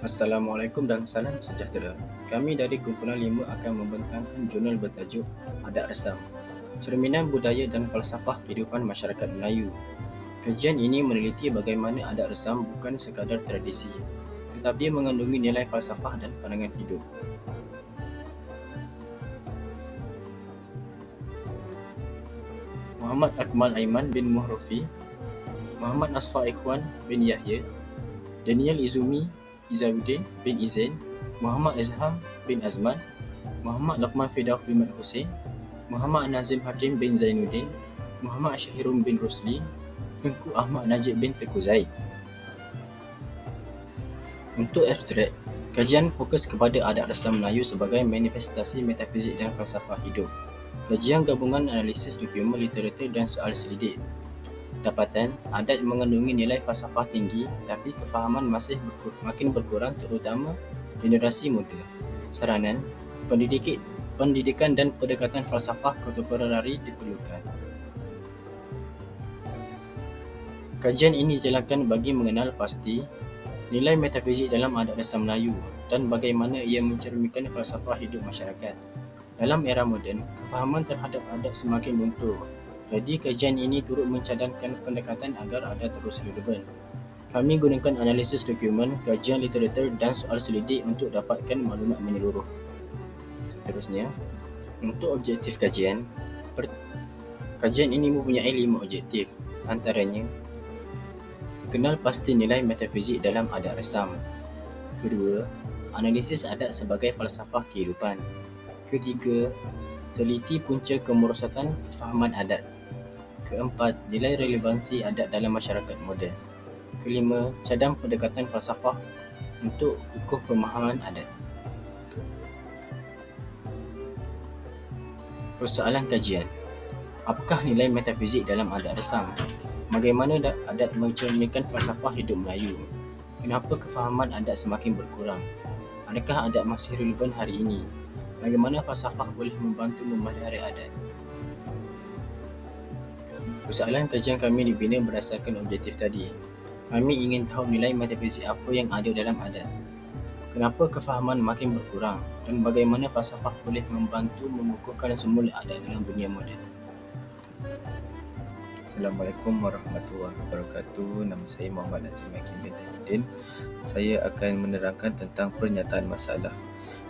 Assalamualaikum dan salam sejahtera. Kami dari Kumpulan 5 akan membentangkan jurnal bertajuk Adat Resam, Cerminan Budaya dan Falsafah Kehidupan Masyarakat Melayu. Kajian ini meneliti bagaimana adat resam bukan sekadar tradisi, tetapi mengandungi nilai falsafah dan pandangan hidup. Muhammad Akmal Aiman bin Muhrofi, Muhammad Asfa Ikhwan bin Yahya, Daniel Izumi Izaruddin bin Izain, Muhammad Azham bin Azman, Muhammad Lokman Fidaw bin Mat Hussein, Muhammad Nazim Hakim bin Zainuddin, Muhammad Syahirun bin Rusli, Tengku Ahmad Najib bin Teku Zaid. Untuk abstrak, kajian fokus kepada adat resam Melayu sebagai manifestasi metafizik dan falsafah hidup. Kajian gabungan analisis dokumen literatur dan soal selidik Dapatan, adat mengandungi nilai falsafah tinggi tapi kefahaman masih berkur- makin berkurang terutama generasi muda. Saranan, pendidikan, pendidikan dan pendekatan falsafah kontemporari diperlukan. Kajian ini dijalankan bagi mengenal pasti nilai metafizik dalam adat dasar Melayu dan bagaimana ia mencerminkan falsafah hidup masyarakat. Dalam era moden, kefahaman terhadap adat semakin luntur jadi kajian ini turut mencadangkan pendekatan agar ada terus relevan. Kami gunakan analisis dokumen, kajian literatur dan soal selidik untuk dapatkan maklumat menyeluruh. Seterusnya, untuk objektif kajian, per, kajian ini mempunyai lima objektif. Antaranya, kenal pasti nilai metafizik dalam adat resam. Kedua, analisis adat sebagai falsafah kehidupan. Ketiga, teliti punca kemerosotan kefahaman adat. Keempat, nilai relevansi adat dalam masyarakat moden. Kelima, cadang pendekatan falsafah untuk kukuh pemahaman adat. Persoalan kajian. Apakah nilai metafizik dalam adat resam? Bagaimana adat mencerminkan falsafah hidup Melayu? Kenapa kefahaman adat semakin berkurang? Adakah adat masih relevan hari ini? Bagaimana falsafah boleh membantu memelihara adat? Persoalan kajian kami dibina berdasarkan objektif tadi. Kami ingin tahu nilai metafizik apa yang ada dalam adat. Kenapa kefahaman makin berkurang dan bagaimana falsafah boleh membantu mengukuhkan semula adat dalam dunia moden. Assalamualaikum warahmatullahi wabarakatuh. Nama saya Muhammad Nazim Hakim bin. Saya akan menerangkan tentang pernyataan masalah.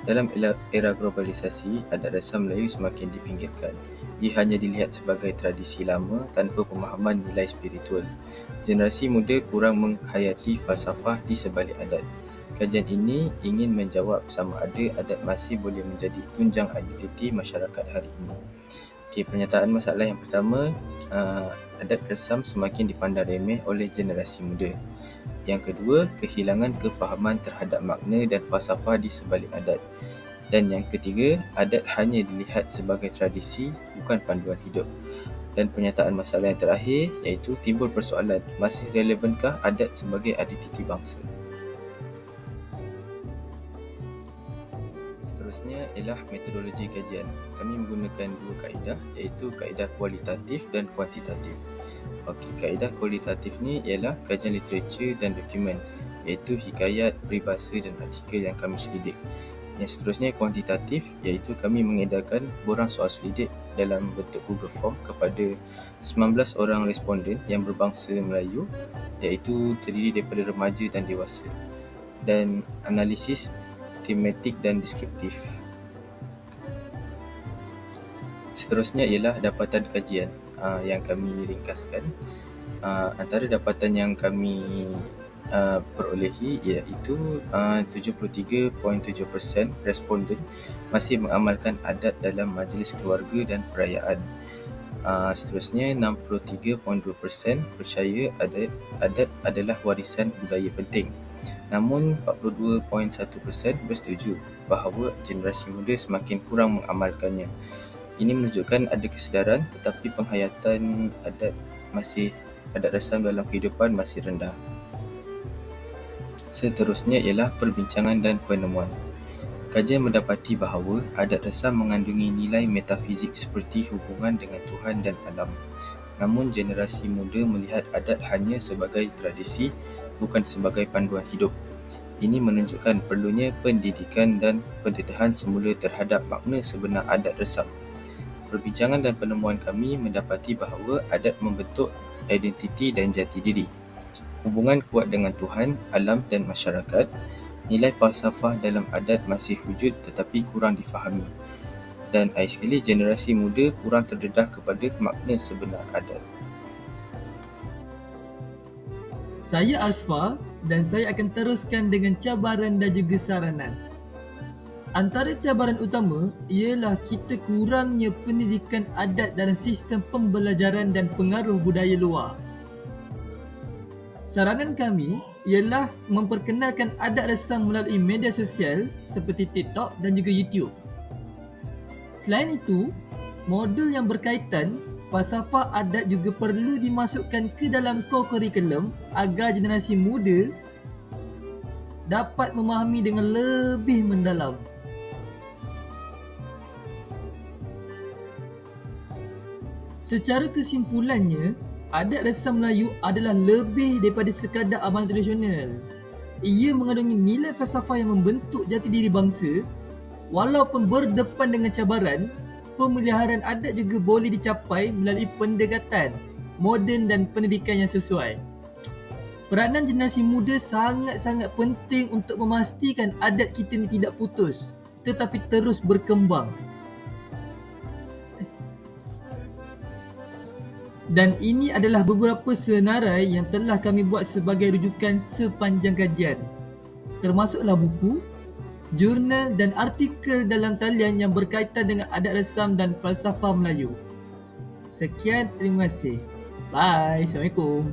Dalam era globalisasi, adat resam Melayu semakin dipinggirkan ia hanya dilihat sebagai tradisi lama tanpa pemahaman nilai spiritual. Generasi muda kurang menghayati falsafah di sebalik adat. Kajian ini ingin menjawab sama ada adat masih boleh menjadi tunjang identiti masyarakat hari ini. Okay, pernyataan masalah yang pertama, uh, adat resam semakin dipandang remeh oleh generasi muda. Yang kedua, kehilangan kefahaman terhadap makna dan falsafah di sebalik adat. Dan yang ketiga, adat hanya dilihat sebagai tradisi, bukan panduan hidup. Dan pernyataan masalah yang terakhir iaitu timbul persoalan, masih relevankah adat sebagai identiti bangsa? Seterusnya ialah metodologi kajian. Kami menggunakan dua kaedah iaitu kaedah kualitatif dan kuantitatif. Okey, kaedah kualitatif ni ialah kajian literatur dan dokumen iaitu hikayat, peribahasa dan artikel yang kami selidik. Yang seterusnya kuantitatif iaitu kami mengedarkan borang soal selidik dalam bentuk Google Form kepada 19 orang responden yang berbangsa Melayu iaitu terdiri daripada remaja dan dewasa dan analisis tematik dan deskriptif. Seterusnya ialah dapatan kajian uh, yang kami ringkaskan. Uh, antara dapatan yang kami uh, perolehi iaitu uh, 73.7% responden masih mengamalkan adat dalam majlis keluarga dan perayaan. Uh, seterusnya 63.2% percaya adat, adat adalah warisan budaya penting. Namun 42.1% bersetuju bahawa generasi muda semakin kurang mengamalkannya. Ini menunjukkan ada kesedaran tetapi penghayatan adat masih adat rasam dalam kehidupan masih rendah. Seterusnya ialah perbincangan dan penemuan. Kajian mendapati bahawa adat rasam mengandungi nilai metafizik seperti hubungan dengan Tuhan dan alam. Namun generasi muda melihat adat hanya sebagai tradisi bukan sebagai panduan hidup. Ini menunjukkan perlunya pendidikan dan pendedahan semula terhadap makna sebenar adat resam. Perbincangan dan penemuan kami mendapati bahawa adat membentuk identiti dan jati diri. Hubungan kuat dengan Tuhan, alam dan masyarakat. Nilai falsafah dalam adat masih wujud tetapi kurang difahami. Dan akhir sekali, generasi muda kurang terdedah kepada makna sebenar adat. Saya Asfa dan saya akan teruskan dengan cabaran dan juga saranan. Antara cabaran utama ialah kita kurangnya pendidikan adat dalam sistem pembelajaran dan pengaruh budaya luar. Saranan kami ialah memperkenalkan adat resam melalui media sosial seperti TikTok dan juga YouTube. Selain itu, modul yang berkaitan falsafah adat juga perlu dimasukkan ke dalam core curriculum agar generasi muda dapat memahami dengan lebih mendalam. Secara kesimpulannya, adat resam Melayu adalah lebih daripada sekadar amalan tradisional. Ia mengandungi nilai falsafah yang membentuk jati diri bangsa walaupun berdepan dengan cabaran pemeliharaan adat juga boleh dicapai melalui pendekatan moden dan pendidikan yang sesuai. Peranan generasi muda sangat-sangat penting untuk memastikan adat kita ini tidak putus tetapi terus berkembang. Dan ini adalah beberapa senarai yang telah kami buat sebagai rujukan sepanjang kajian. Termasuklah buku, jurnal dan artikel dalam talian yang berkaitan dengan adat resam dan falsafah Melayu. Sekian, terima kasih. Bye. Assalamualaikum.